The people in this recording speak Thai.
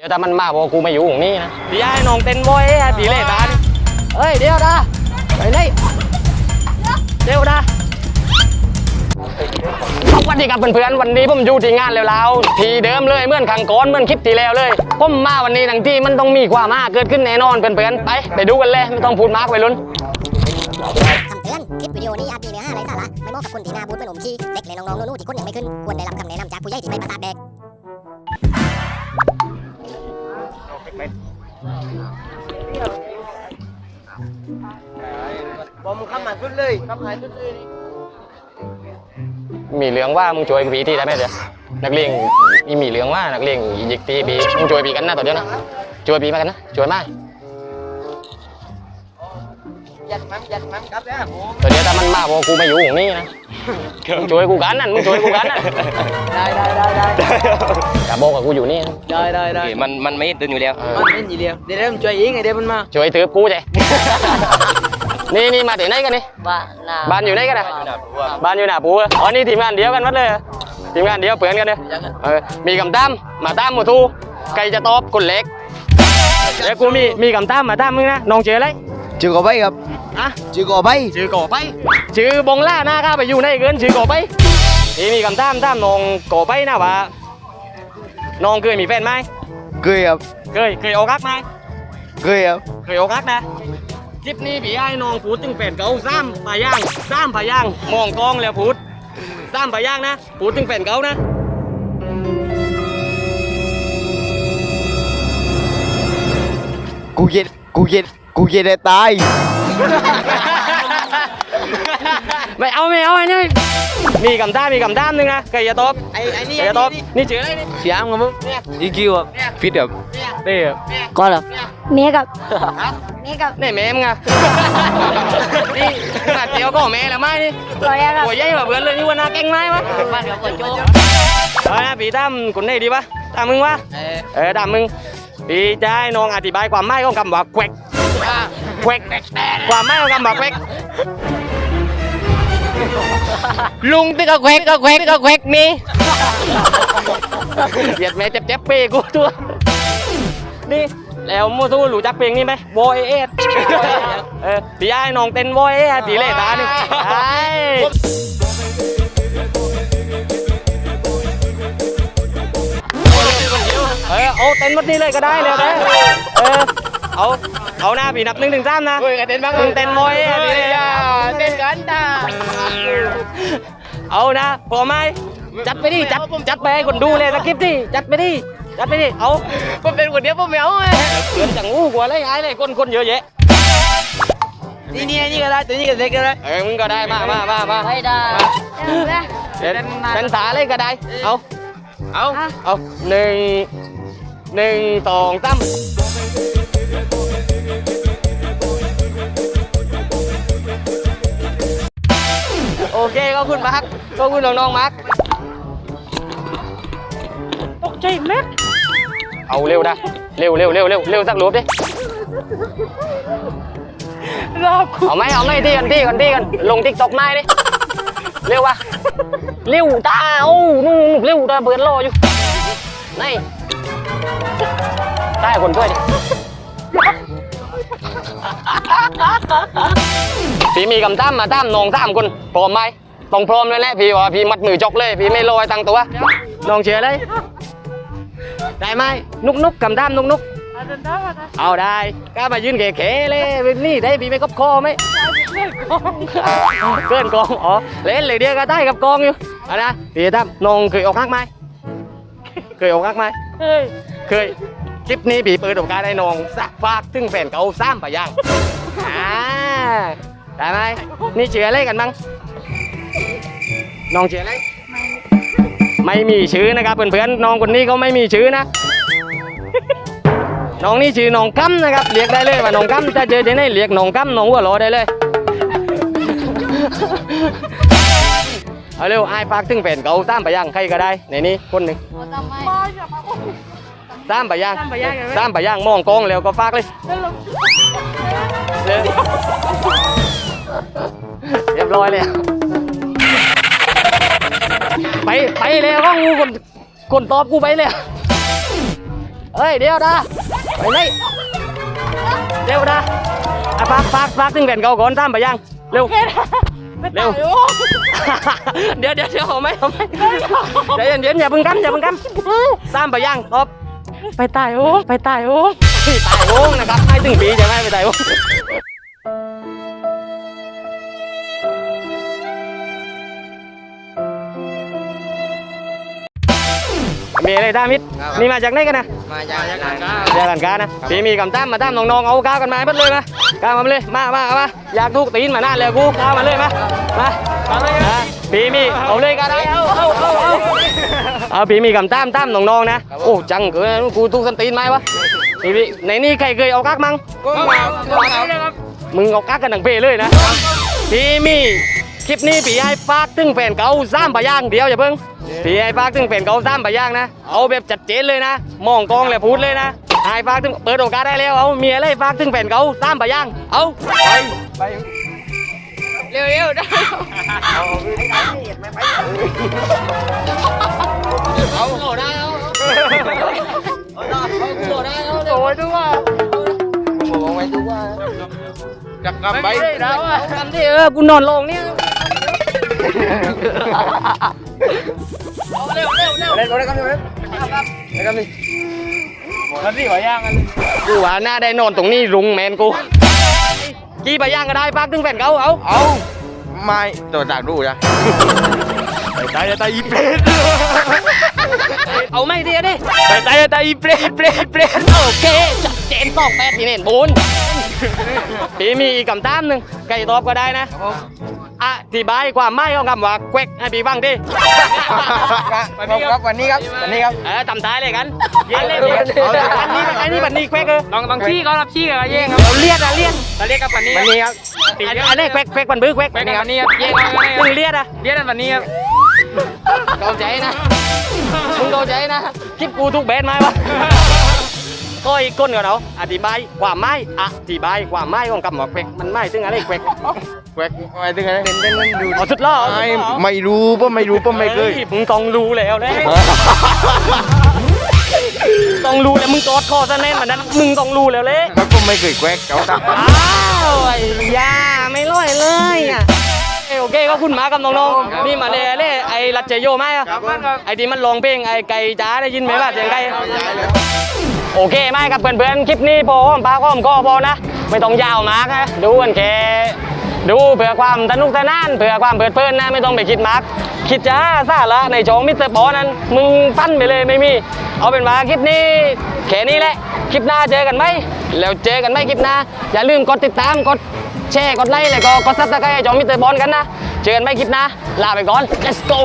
เดี๋ยวถ้ามันมาบอกกูไม่อยู่ตรงนี้นะพี่ไอ้น้องเต้นบอยไอ้พี่เล่ตาดิเฮ้ยเดี๋ยวนะไปเลยเดี๋ยวนะสวัสดีครับเพื่อนๆวันนี้ผมอยู่ที่งานแล้วแล้วทีเดิมเลยเหมื่อนขังก้อนเหมื่อนคลิปที่แล้วเลยผมมาวันนี้ทั้งที่มันต้องมีความมาเกิดขึ้นแน่นอนเพื่อนๆไปไปดูกันเลยไม่ต้องพูดมากไปลุ้นคำเตือน คลิปวิดีโอนี้อาจมีเนื้อหาไร้สาระ ไม่เหมาะกับคนที่หน้าบูดเป็นอมชีเด็กและน้องๆหนูๆที่คุณยังไม่ขึ้น ควรได้รับคำแนะนำจากผู้ใหญ่ที่ไม่ประสาทแดก บอมข้ามมาสุดเลยข้ามหายสุดเลยมีเหลืองว่ามึงช่วยปีที่ได้ไหมเดี๋ยวนักเลงมีมีเหลืองว่านักเลงหยิกตีปีมึงช่วยปีกันนะต่อเดียวนะช่วยปีมากันนะช่วยมา ยัดมั้มยัดมั้มครับเนี่ยผมต่อเดี๋ยวถ้ามันมาบอกกูไม่อยู่ตรงนี้นะมึงช่วยกูกันนั่นมึงช่วยกูกันนั่นได้ได้ได้ได้อย่าบอกกับกูอยู่นี่นะได้ได้ได้มันมันไม่ตื่นอยู่แล้วเออมันเป็นยี่เดียวเดี๋ยวเดี๋ยวผมช่วยยิงไงเดี๋ยวมันมาช่วยถือกูใจนี่นี่มาถึงไหนกันนี่บ้านนาบ้านอยู่ไหนกันนะบ้านอยู่หน้าปูอ๋อนี่ทีมงานเดียวกันหมัดเลยเหรอทีมงานเดียวเปลือนกันเลยเออมีคำตามมาตามหมูทูใครจะตอบคนเล็กเดี๋ยวกูมีมีคำตามมาตามมึงนะน้องเจออะไร ชื่อก่อใบครับอะชื่อก่อใบชื่อก่อไปชื่อบงล่าหน้าข้าไปอยู่ในเกินชื่อก่อไปนี่มีคำตามตามน้องก่อไปนะว่าน้องเคยมีแฟนไหมเคยครับเคยเคยอกหักไหมเคยครับเคยอกหักนะคลิปนี้พี่ไอ้น้องพูดถึงแฟนเก่าซ้ำปลาย่างซ้ำปลาย่างมองกล้องแล้วพูดซ้ำปลาย่างนะพูดถึงแฟนเก่านะกูเย็นกูเย็น กูเย็นได้ตาย ไม่เอาไม่เอาไอ้นี่มีคำตามมีคำตามหนึงนะใครจะตอบไอ้ไอ้นี่ใครจะตอบนี่ชื่ออะไรนี่เสียงกับมึงอีคิวครับฟิตครับนี่ก็เหรอเมียกับเมียกับนี่แม่มึงอะนี่ขนาดเดียวก็แม่แล้วไหมนี่รอยอะกับโอ้ยยัยแบบเพื่อนเลยนี่ว่าน่าเก่งไหมวะบ้านกับคนโจ้เอานะพี่ตามคนไหนดีวะตามมึงวะเออเออตามมึงพี่จะให้น้องอธิบายความหมายของคำว่าแควก แควกความหมายของคำว่าแควกลุงที่ก็แควกก็แควกก็แควกนี่เหยียดแม่เจ็บเจ็บเป้กูตัวนี่แล้วมูทูรู้จักเพลงนี้ไหมโวเอเอสเออพี่ยายน้องเต้นโวเอเอสพี่เล่ตาหนึ่งไอ้เออเอาเต้นหมดนี่เลยก็ได้เลยนะเออเอา เอาหน้าพี่นับหนึ่งถึงสามนะเฮ้ยเต้นบ้างมึงเต้นโวเอเอสพี่เล่เต้นกันตาเอานะพอไหมจัดไปดิจัดจัดไปให้คนดูเลยสคริปต์ดิจัดไปดิจัดไปดิเอาผมเป็นคนเดียวผมไม่เอาไงเพื่อนจังอู้กว่าเลยไอ้เลยคนคนเยอะแยะนี่นี่นี่ก็ได้ตัวนี้ก็เล็กก็ได้เออมึงก็ได้มามามามาไม่ได้เต้นเป็นสาเลยก็ได้เอาเอาเอาหนึ่งหนึ่งสองสาม อเคขอบคุณมาร์คขอบคุณน้องๆมาร์คตกใจแม็กเอาเร็วนะเร็วเร็วเร็วเร็วเร็วสักรูปดิเอาไหมเอาไหมที่กันที่กันที่กันลงทิกตอกไม้ดิเร็ววะเร็วตาโอ้นู่นเร็วตาเบิร์ดรออยู่นี่ได้คนช่วยดิพี่มีกำตั้มมาตั้มน้องสามคนพร้อมไหม ต้องพร้อมเลยแหละพี่ว่าพี่มัดมือจกเลย พี่ไม่ลอยตังตัวน้องเชื่อเลย ได้ไหมนุกนุกกำตั้มนุกนุกเอาได้กล้ามายืนเก๋ๆเลยนี่ได้พี่ไม่กบคอไหมเกินกองอ๋อเล่นเลยเดียวก็ได้กับกองอยู่เอะนะพี่ตั้มน้องเคยออกฮักไหมเคยออกฮักไหมเคยเคยคลิปนี้พี่เปิดโอกาสให้น้องสักฝากถึงแฟนเก่าซ้ำไปยังอ่าได้ไหมนี่เชื่ออะไรกันบ้าง น้องเชื่ออะไร ไม่มีชื่อนะครับเพื่อนๆน้องคนนี้เขาไม่มีชื่อนะ น้องนี่ชื่อน้องกัมนะครับเรียกได้เลยว่าน้องกัมถ้าเจอที่ไหนเรียกน้องกัมน้องหัวโหลอได้เลยเอาเร็วไอ้ายฝากถึงแฟนเก่าตามไปยังใครก็ได้ในนี้คนหนึ่งตามไปยังตามไปยังมองกล้องแล้วก็ฝากเลยเร็วเรียบร้อยเลย ไปไปแล้วก็งูคนคนตอบกูไปเลยเอ้ยเดี๋ยวนะไปไหนเร็วนะอะฝากฝากฝากถึงแผ่นเก่าก่อนตามไปยังเร็วเร็วเดี๋ยวเดี๋ยวเดี๋ยวเอาไหมเอาไหมใจเย็นๆอย่าเพึ่งกันอย่าเพึ่งกันตามไปยังตอบไปตายโอ้ไปตายโอ้ที่ตายโงนะครับให้ถึงปีใช่ไหมไปตายโงมีอะไรด้ามิดนี่มาจากไหนกันนะมาจากร้านค้าจากหลานกานะพี่มีกำตั้มมาตั้มน้องๆเอาก้าวกันมาให้เบิดเลยมากาวมาเลยมามาเอามาอยากทุกตีนมานานแล้วกูก้าวมาเลยมามาอะพี่มีเอาเลยกันนะเอาเอาเอาเอาเอาพี่มีกำตั้มตั้มน้องๆนะโอ้จังเกินกูทุกสันตีนไหมวะพี่พี่ในนี่ใครเคยเอากักมั้งก็มาก็มาครับมึงเอากักกันหนังเปเลยนะพี่มีคลิปนี้พี่ให้ฝากถึงแฟนเก่าซ้ำปะย่างเดียวอย่าเพิ่ง พี่ให้ฝากถึงแฟนเกาซ้ำปย่างนะ เอาแบบจัดเจนเลยนะ มองกองแล้วพูดเลยนะให้ฝากถึงเปิดโอกาสได้แล้วเอาเมียเลยฝากถึงแฟนเกาซ้ำปย่าง เอาไปเร็วเร็วได้เอาโหลดได้เอาโหลดได้เอาโหลดด้วยบอกไว้ดูว่าจับกำไปได้ทำที่เออกูนอนลงเนี่ย ร็วเร็วเร็วเล่นเล่นกันเล่นเล่นกันดิมันนี่หัวย่างกันกูว่าหน้าได้นอนตรงนี้รุงแมนกูกี่ไปย่างก็ได้ปักถึงแฟนเขาเอาเอาไม่ตัวจากดูจ้ะตายตายอีเปรตเอาไม่ดีดิตายตายตายเปรตเปรตเปรตโอเคจัดเจนสองแปดที่เน่นบุญพี่มีอีกคำถามหนึ่งใครตอบก็ได้นะ อธิบายความหมายของคำว่าเควกให้พี่ฟังดิวันนี้ครับวันนี้ครับวันนี้ครับเออทำท้ายเลยกันเย็นเลยเย็นอันนี้อันนี้บันนี้เควกเออลองลองชี้ก็รับชี้กันเย่งครับเราเลียดอะเลียดเราเรียกกันวันนี้วันนี้ครับอันอันนี้เควกเควกบันบื้อเควกไปกันวันนี้ครับเย่งกันมึงเลียดอะเรียกกันวันนี้ครับเข้าใจนะมึงเข้าใจนะคลิปกูทุกแบนไหมวะ ก็อีกคนกับเราอธิบายความหมายอธิบายความหมายของคำว่าเควกมันหมายถึงอะไรเควกแควกไปถึงอะไรเล่นเล่นเล่นดูเอาสุดล่อเอาสุดไม่ล่อไม่รู้ป่ะไม่รู้ป่ะไม่เคยฮ้มึงต้องรู้แล้วแหละต้องรู้แล้วมึงกอดคอซะแน่นมันนั้นมึงต้องรู้แล้วแหละแล้วก็ไม่เคยแควกเขาตั้งอ้าวไอ้ยาไม่ร่อยเลยอะเอ้ยโอเคก็คุณหมากับน้องๆนี่มาเลยเล่ไอ้รัดเจโยไหมอะไอ้ที่มันร้องเพลงไอ้ไก่จ้าได้ยินไหมว่าเสียงไก่ โอเคไหมครับเพื่อนๆคลิปนี้พอมปากหอมคอพอนะ ไม่ต้องยาวมากนะดูกันแค่ดูเพื่อความสนุกสนานเพื่อความเพลิดเพลินนะไม่ต้องไปคิดมากคิดจ้าซาละในช่องมิสเตอร์ปอนั้น มึงฟันไปเลยไม่มี เอาเป็นว่าคลิปนี้แค่นี้แหละ คลิปหน้าเจอกันไหมแล้วเจอกันไหมคลิปหน้า อย่าลืมกดติดตามกดแชร์กดไลค์แล้วก็กดซับสไครต์ช่องมิสเตอร์บอลกันนะ เจอกันไหมคลิปหน้าลาไปก่อน let's go